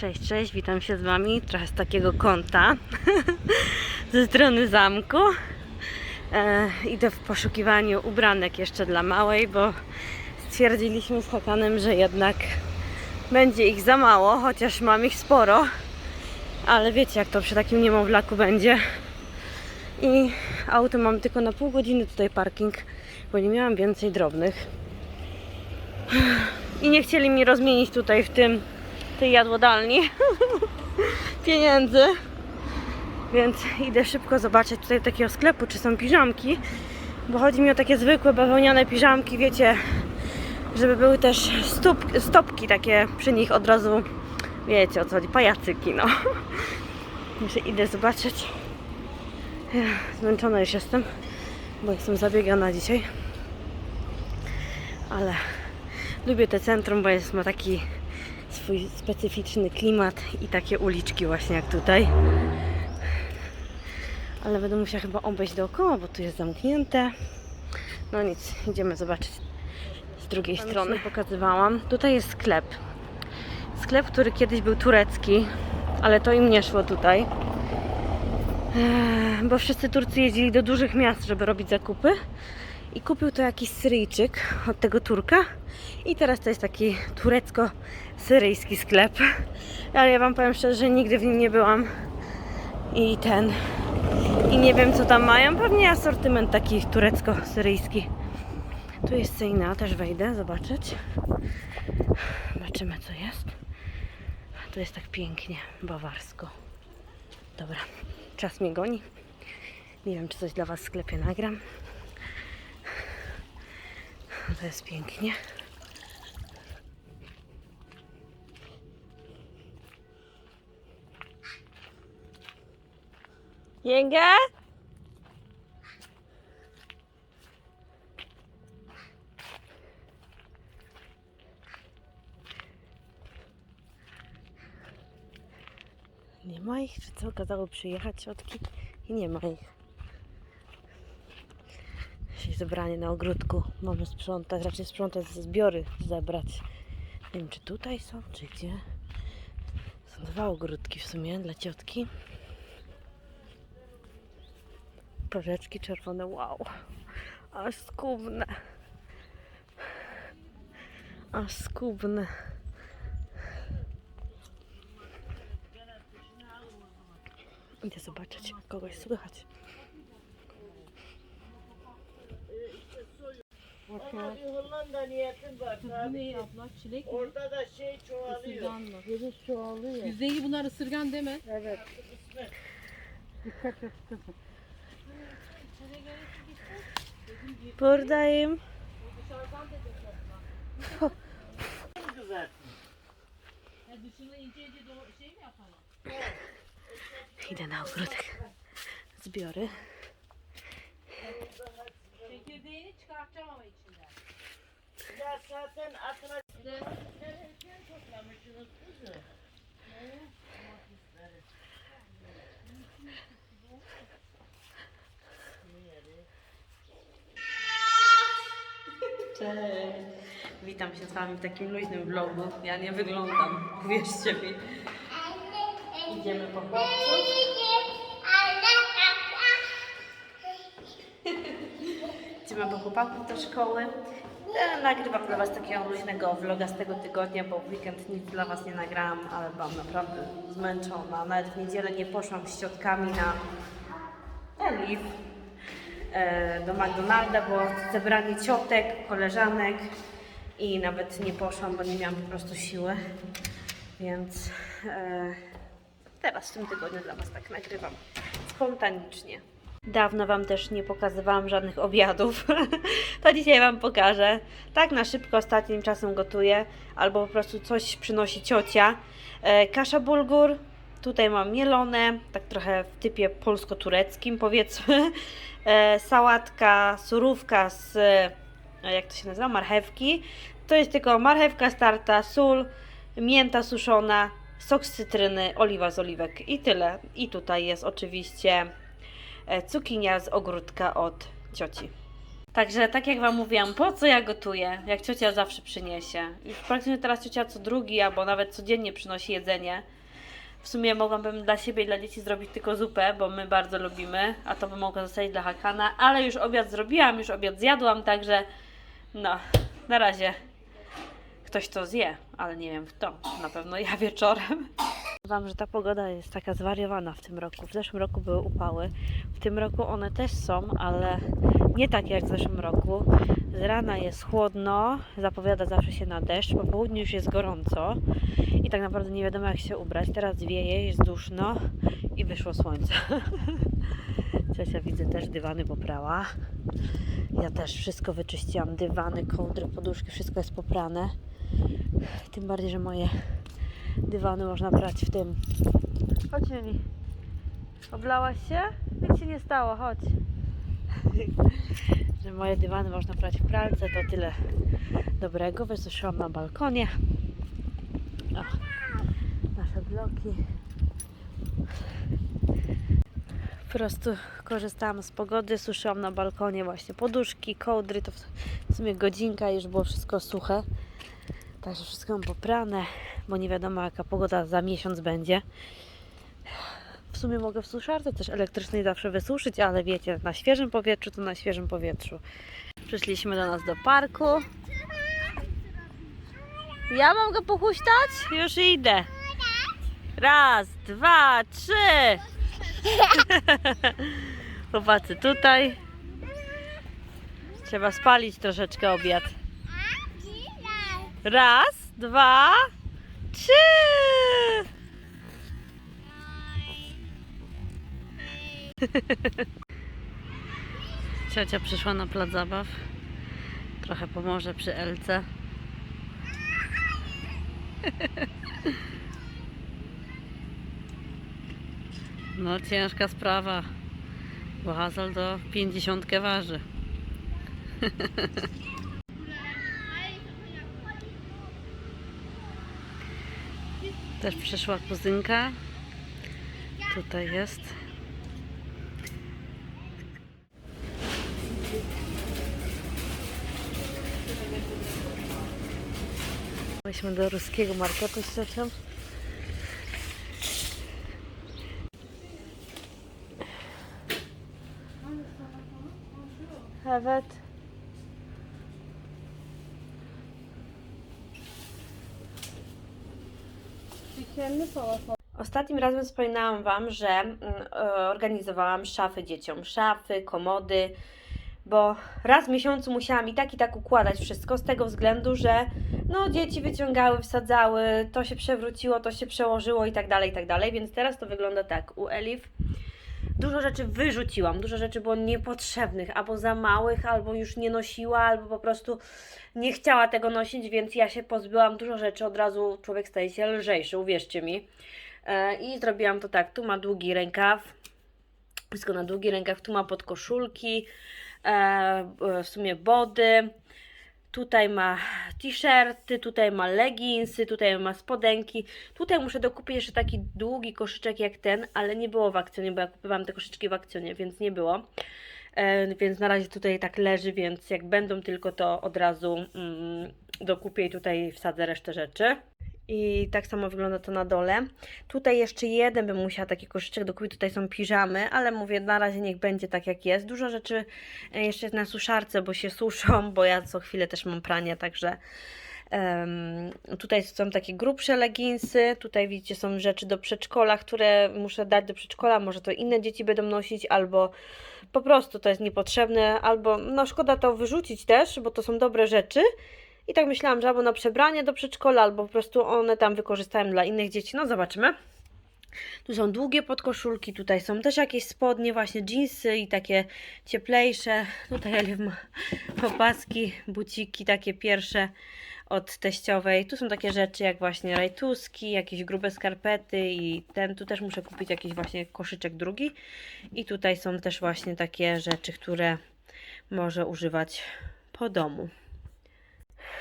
Cześć, cześć, witam się z Wami trochę z takiego kąta ze strony zamku. E, idę w poszukiwaniu ubranek jeszcze dla małej, bo stwierdziliśmy z Hakanem, że jednak będzie ich za mało, chociaż mam ich sporo. Ale wiecie, jak to przy takim niemowlaku będzie. I auto mam tylko na pół godziny tutaj parking, bo nie miałam więcej drobnych. I nie chcieli mi rozmienić tutaj w tym tej jadłodalni pieniędzy. Więc idę szybko zobaczyć tutaj takiego sklepu, czy są piżamki. Bo chodzi mi o takie zwykłe bawełniane piżamki, wiecie, żeby były też stóp, stopki takie przy nich od razu, wiecie o co chodzi, pajacyki, no. Muszę idę zobaczyć. Zmęczona już jestem, bo jestem zabiegana dzisiaj. Ale lubię te centrum, bo jest ma taki swój specyficzny klimat i takie uliczki właśnie jak tutaj. Ale będę musiała chyba obejść dookoła, bo tu jest zamknięte. No nic, idziemy zobaczyć z drugiej strony. Pokazywałam. Tutaj jest sklep. Sklep, który kiedyś był turecki, ale to im nie szło tutaj. Bo wszyscy Turcy jeździli do dużych miast, żeby robić zakupy. I kupił to jakiś Syryjczyk od tego Turka. I teraz to jest taki turecko-syryjski sklep. Ale ja Wam powiem szczerze, że nigdy w nim nie byłam. I ten. I nie wiem co tam mają. Pewnie asortyment taki turecko-syryjski. Tu jest Sejna, też wejdę zobaczyć. Zobaczymy co jest. Tu jest tak pięknie, bawarsko. Dobra, czas mnie goni. Nie wiem, czy coś dla Was w sklepie nagram. To jest pięknie. Jęga? Nie ma ich, czy co? Kazały przyjechać ciotki i nie ma ich. Zebranie na ogródku. Mamy sprzątać, raczej sprzątać zbiory zebrać. Nie wiem, czy tutaj są, czy gdzie. Są dwa ogródki w sumie dla ciotki. Porzeczki czerwone, wow. Aż skubne. Aż skubne. Idę zobaczyć, kogoś słychać. Ama bir Hollanda niyetim var. Bu Tabii abla? Çilek mi? Orada da şey çoğalıyor. Isırgan mı? Virüs çoğalıyor. Yüzdeyi bunlar ısırgan deme. Evet. Dikkat et kızım. Buradayım. Güzel. Ya dışını ince ince doğru şey mi yapalım? Idę na ogródek. Zbiory. Çekirdeğini çıkartacağım ama içinden. Ya zaten. Nereden toplamışsınız kızım? Cześć. Witam się z Wami w takim luźnym vlogu. Ja nie wyglądam, uwierzcie mi. Idziemy po chłopców. Idziemy po chłopaków do szkoły. Nagrywam dla Was takiego luźnego vloga z tego tygodnia, bo w weekend nic dla Was nie nagrałam, ale byłam naprawdę zmęczona. Nawet w niedzielę nie poszłam z ciotkami na Elif e, do McDonalda, było zebranie ciotek, koleżanek i nawet nie poszłam, bo nie miałam po prostu siły. Więc e, teraz w tym tygodniu dla Was tak nagrywam spontanicznie. Dawno Wam też nie pokazywałam żadnych obiadów. to dzisiaj Wam pokażę. Tak na szybko ostatnim czasem gotuję, albo po prostu coś przynosi ciocia. E, kasza bulgur. Tutaj mam mielone, tak trochę w typie polsko-tureckim powiedzmy. E, sałatka, surówka z, e, jak to się nazywa, marchewki. To jest tylko marchewka starta, sól, mięta suszona, sok z cytryny, oliwa z oliwek i tyle. I tutaj jest oczywiście cukinia z ogródka od cioci. Także tak jak Wam mówiłam, po co ja gotuję, jak ciocia zawsze przyniesie. Już praktycznie teraz ciocia co drugi albo nawet codziennie przynosi jedzenie. W sumie mogłabym dla siebie i dla dzieci zrobić tylko zupę, bo my bardzo lubimy, a to bym mogła zostawić dla Hakana, ale już obiad zrobiłam, już obiad zjadłam, także no, na razie ktoś to zje, ale nie wiem kto, na pewno ja wieczorem. Wam, że ta pogoda jest taka zwariowana w tym roku. W zeszłym roku były upały, w tym roku one też są, ale nie tak jak w zeszłym roku. Z rana jest chłodno, zapowiada zawsze się na deszcz, po południu już jest gorąco i tak naprawdę nie wiadomo jak się ubrać. Teraz wieje, jest duszno i wyszło słońce. Ciocia widzę też dywany poprała. Ja też wszystko wyczyściłam, dywany, kołdry, poduszki, wszystko jest poprane. Tym bardziej, że moje dywany można brać w tym. Chodź Juni. Oblałaś się? Nic się nie stało, chodź. że moje dywany można brać w pralce, to tyle dobrego. Wysuszyłam na balkonie. O, nasze bloki. Po prostu korzystałam z pogody, suszyłam na balkonie właśnie poduszki, kołdry, to w sumie godzinka już było wszystko suche. Także wszystko mam poprane, bo nie wiadomo jaka pogoda za miesiąc będzie. W sumie mogę w suszarce też elektrycznej zawsze wysuszyć, ale wiecie, na świeżym powietrzu to na świeżym powietrzu. Przyszliśmy do nas do parku. Ja mam go pochuśtać? Już idę. Raz, dwa, trzy. Chłopacy tutaj. Trzeba spalić troszeczkę obiad. Raz, dwa, trzy. Ciocia przyszła na plac zabaw. Trochę pomoże przy Elce. No ciężka sprawa, bo Hazel to 50 waży. Też przyszła kuzynka. Tutaj jest. Byliśmy do ruskiego marketu z ciocią. Evet. Ostatnim razem wspominałam Wam, że mm, e, organizowałam szafy dzieciom. Szafy, komody, bo raz w miesiącu musiałam i tak i tak układać wszystko z tego względu, że no dzieci wyciągały, wsadzały, to się przewróciło, to się przełożyło i tak dalej, i tak dalej. Więc teraz to wygląda tak. U Elif dużo rzeczy wyrzuciłam, dużo rzeczy było niepotrzebnych, albo za małych, albo już nie nosiła, albo po prostu nie chciała tego nosić, więc ja się pozbyłam dużo rzeczy, od razu człowiek staje się lżejszy, uwierzcie mi. E, I zrobiłam to tak, tu ma długi rękaw, wszystko na długi rękaw, tu ma podkoszulki, e, w sumie body, tutaj ma t-shirty, tutaj ma leginsy, tutaj ma spodenki. Tutaj muszę dokupić jeszcze taki długi koszyczek jak ten, ale nie było w akcjonie, bo ja kupowałam te koszyczki w akcjonie, więc nie było. E, więc na razie tutaj tak leży, więc jak będą tylko to od razu mm, dokupię i tutaj wsadzę resztę rzeczy. I tak samo wygląda to na dole. Tutaj jeszcze jeden bym musiała taki koszyczek dokupić. Tutaj są piżamy, ale mówię, na razie niech będzie tak jak jest. Dużo rzeczy e, jeszcze jest na suszarce, bo się suszą, bo ja co chwilę też mam pranie, także em, tutaj są takie grubsze leginsy. Tutaj widzicie są rzeczy do przedszkola, które muszę dać do przedszkola. Może to inne dzieci będą nosić, albo po prostu to jest niepotrzebne, albo no szkoda to wyrzucić też, bo to są dobre rzeczy. I tak myślałam, że albo na przebranie do przedszkola, albo po prostu one tam wykorzystałem dla innych dzieci. No zobaczymy. Tu są długie podkoszulki, tutaj są też jakieś spodnie, właśnie jeansy i takie cieplejsze. Tutaj Elif ma opaski, buciki takie pierwsze od teściowej. Tu są takie rzeczy jak właśnie rajtuski, jakieś grube skarpety i ten. Tu też muszę kupić jakiś właśnie koszyczek drugi. I tutaj są też właśnie takie rzeczy, które może używać po domu.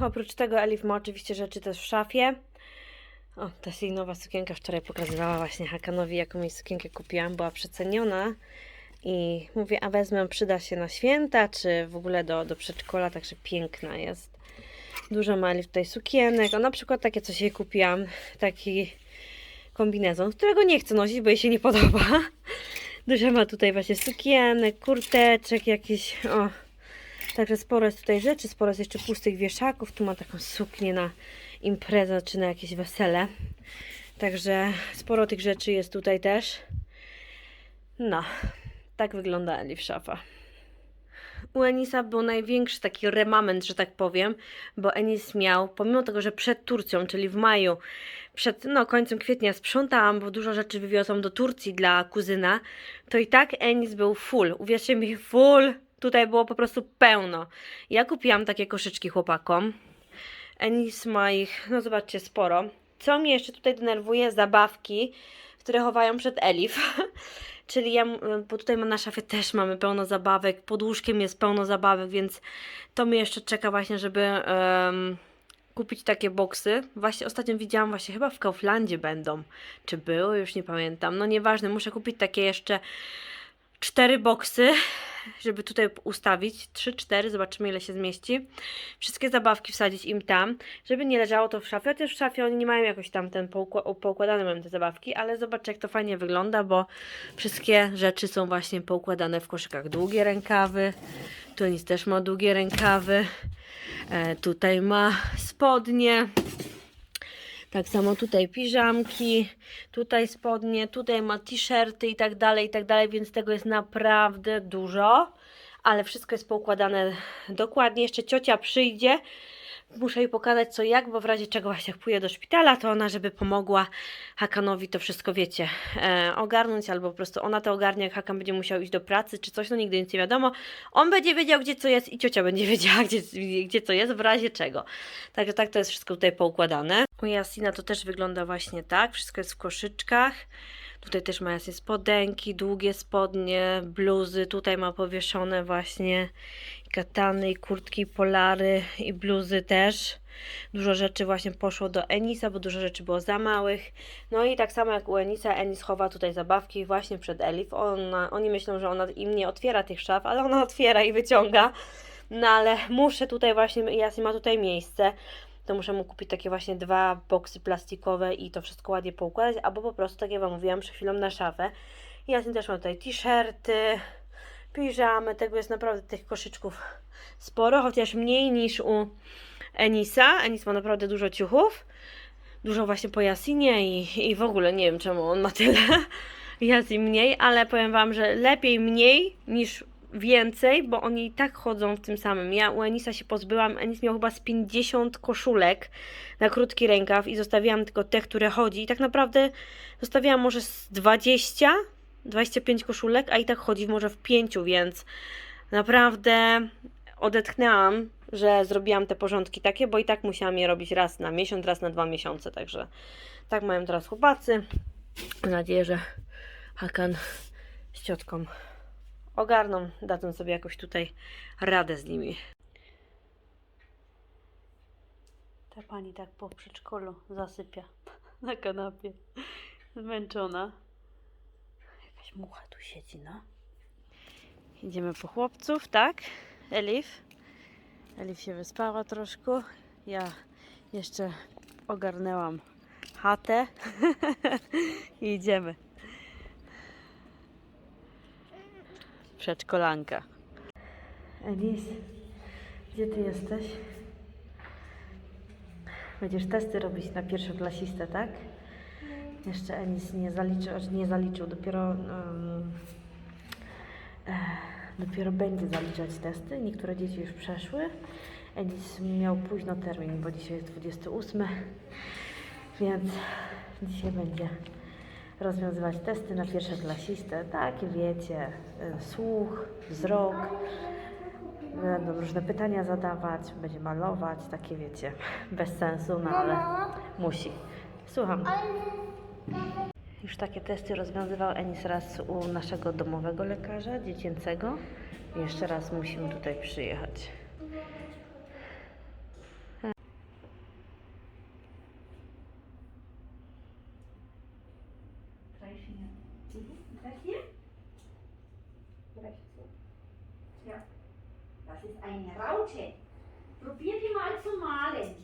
Oprócz tego Elif ma oczywiście rzeczy też w szafie. O, jest jej nowa sukienka. Wczoraj pokazywała właśnie Hakanowi, jaką jej sukienkę kupiłam. Była przeceniona. I mówię, a wezmę, przyda się na święta, czy w ogóle do, do przedszkola, także piękna jest. Dużo ma Elif tutaj sukienek, o na przykład takie coś jej kupiłam, taki kombinezon, którego nie chcę nosić, bo jej się nie podoba. Dużo ma tutaj właśnie sukienek, kurteczek jakiś, o. Także sporo jest tutaj rzeczy, sporo jest jeszcze pustych wieszaków. Tu ma taką suknię na imprezę czy na jakieś wesele. Także sporo tych rzeczy jest tutaj też. No, tak wygląda Elif szafa. U Enisa był największy taki remament, że tak powiem, bo Enis miał, pomimo tego, że przed Turcją, czyli w maju, przed no, końcem kwietnia sprzątałam, bo dużo rzeczy wywiozłam do Turcji dla kuzyna, to i tak Enis był full. Uwierzcie mi, full. Tutaj było po prostu pełno. Ja kupiłam takie koszyczki chłopakom. Enis ma ich, no zobaczcie, sporo. Co mnie jeszcze tutaj denerwuje? Zabawki, które chowają przed Elif. Czyli ja, bo tutaj na szafie też mamy pełno zabawek, pod łóżkiem jest pełno zabawek, więc to mnie jeszcze czeka właśnie, żeby em, kupić takie boksy. Właśnie ostatnio widziałam, właśnie chyba w Kauflandzie będą. Czy były? Już nie pamiętam. No nieważne, muszę kupić takie jeszcze cztery boksy, żeby tutaj ustawić. Trzy, cztery, zobaczymy ile się zmieści. Wszystkie zabawki wsadzić im tam, żeby nie leżało to w szafie. Chociaż w szafie oni nie mają jakoś tam ten poukła- poukładane mają te zabawki, ale zobaczcie jak to fajnie wygląda, bo wszystkie rzeczy są właśnie poukładane w koszykach. Długie rękawy, tu nic też ma długie rękawy. E, tutaj ma spodnie. Tak samo tutaj piżamki, tutaj spodnie, tutaj ma t-shirty i tak dalej, i tak dalej, więc tego jest naprawdę dużo, ale wszystko jest poukładane dokładnie. Jeszcze ciocia przyjdzie, muszę jej pokazać co jak, bo w razie czego właśnie jak pójdę do szpitala, to ona, żeby pomogła Hakanowi to wszystko, wiecie, e, ogarnąć, albo po prostu ona to ogarnie, jak Hakan będzie musiał iść do pracy, czy coś, no nigdy nic nie wiadomo. On będzie wiedział, gdzie co jest i ciocia będzie wiedziała, gdzie, gdzie co jest, w razie czego. Także tak to jest wszystko tutaj poukładane. U Jasina to też wygląda właśnie tak, wszystko jest w koszyczkach. Tutaj też ma jasne spodenki, długie spodnie, bluzy. Tutaj ma powieszone właśnie katany, i kurtki, polary i bluzy też. Dużo rzeczy właśnie poszło do Enisa, bo dużo rzeczy było za małych. No i tak samo jak u Enisa, Enis chowa tutaj zabawki właśnie przed Elif. Ona, oni myślą, że ona im nie otwiera tych szaf, ale ona otwiera i wyciąga. No ale muszę tutaj właśnie, Jasin ma tutaj miejsce to muszę mu kupić takie właśnie dwa boksy plastikowe i to wszystko ładnie poukładać, albo po prostu, tak jak Wam mówiłam przed chwilą, na szafę. I ja też mam tutaj t-shirty, piżamy, tego jest naprawdę tych koszyczków sporo, chociaż mniej niż u Enisa. Enis ma naprawdę dużo ciuchów, dużo właśnie po Jasinie i, i w ogóle nie wiem czemu on ma tyle. Jasin mniej, ale powiem Wam, że lepiej mniej niż więcej, bo oni i tak chodzą w tym samym. Ja u Enisa się pozbyłam, Enis miał chyba z 50 koszulek na krótki rękaw i zostawiłam tylko te, które chodzi. I tak naprawdę zostawiłam może z 20, 25 koszulek, a i tak chodzi może w 5, więc naprawdę odetchnęłam, że zrobiłam te porządki takie, bo i tak musiałam je robić raz na miesiąc, raz na dwa miesiące, także tak mają teraz chłopacy. Mam nadzieję, że Hakan z ciotką ogarną, dadzą sobie jakoś tutaj radę z nimi. Ta pani tak po przedszkolu zasypia na kanapie. Zmęczona. Jakaś mucha tu siedzi, no. Idziemy po chłopców, tak? Elif? Elif się wyspała troszkę. Ja jeszcze ogarnęłam chatę i idziemy. Przedszkolanka. Elis, gdzie ty jesteś? Będziesz testy robić na pierwszoklasistę, tak? Jeszcze Enis nie zaliczył, nie zaliczył, dopiero, um, e, dopiero będzie zaliczać testy. Niektóre dzieci już przeszły. Enis miał późno termin, bo dzisiaj jest 28, więc dzisiaj będzie rozwiązywać testy na pierwszoklasistę. Takie wiecie, y, słuch, wzrok. Będą różne pytania zadawać, będzie malować, takie wiecie, bez sensu, no ale musi. Słucham. Już takie testy rozwiązywał Enis raz u naszego domowego lekarza dziecięcego. Jeszcze raz musimy tutaj przyjechać. Das ist eine Raute. Probier die mal zu malen.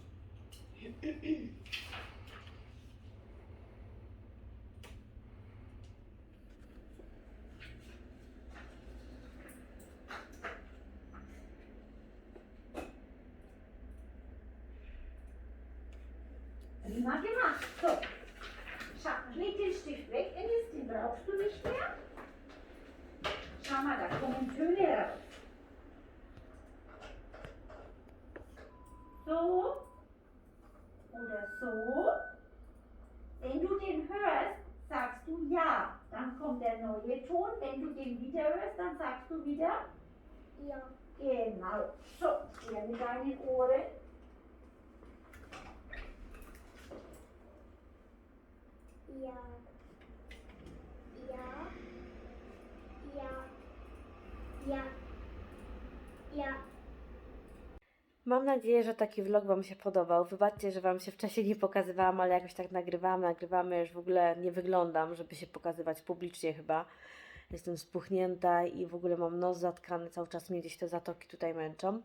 Dann sagst du wieder ja. Genau. So, hier mit deinen Ohren. Ja. Ja. Ja. Ja. Ja. Mam nadzieję, że taki vlog Wam się podobał. Wybaczcie, że Wam się wcześniej nie pokazywałam, ale jakoś tak nagrywałam, nagrywamy, już w ogóle nie wyglądam, żeby się pokazywać publicznie chyba. Jestem spuchnięta i w ogóle mam nos zatkany, cały czas mnie gdzieś te zatoki tutaj męczą.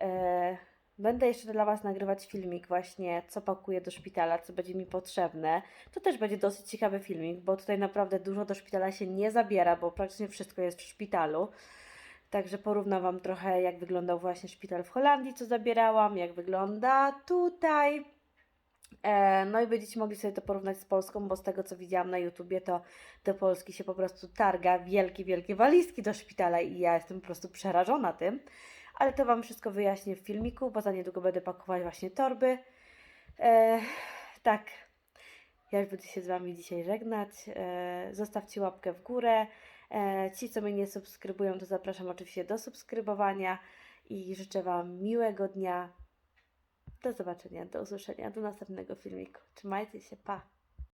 E, Będę jeszcze dla Was nagrywać filmik właśnie, co pakuję do szpitala, co będzie mi potrzebne. To też będzie dosyć ciekawy filmik, bo tutaj naprawdę dużo do szpitala się nie zabiera, bo praktycznie wszystko jest w szpitalu. Także porównam Wam trochę, jak wyglądał właśnie szpital w Holandii, co zabierałam, jak wygląda tutaj. E, no i będziecie mogli sobie to porównać z Polską, bo z tego co widziałam na YouTubie, to do Polski się po prostu targa wielkie, wielkie walizki do szpitala i ja jestem po prostu przerażona tym. Ale to Wam wszystko wyjaśnię w filmiku, bo za niedługo będę pakować właśnie torby. E, tak, ja już będę się z Wami dzisiaj żegnać. E, zostawcie łapkę w górę. E, ci, co mnie nie subskrybują, to zapraszam oczywiście do subskrybowania i życzę Wam miłego dnia. Do zobaczenia, do usłyszenia, do następnego filmiku. Trzymajcie się, pa!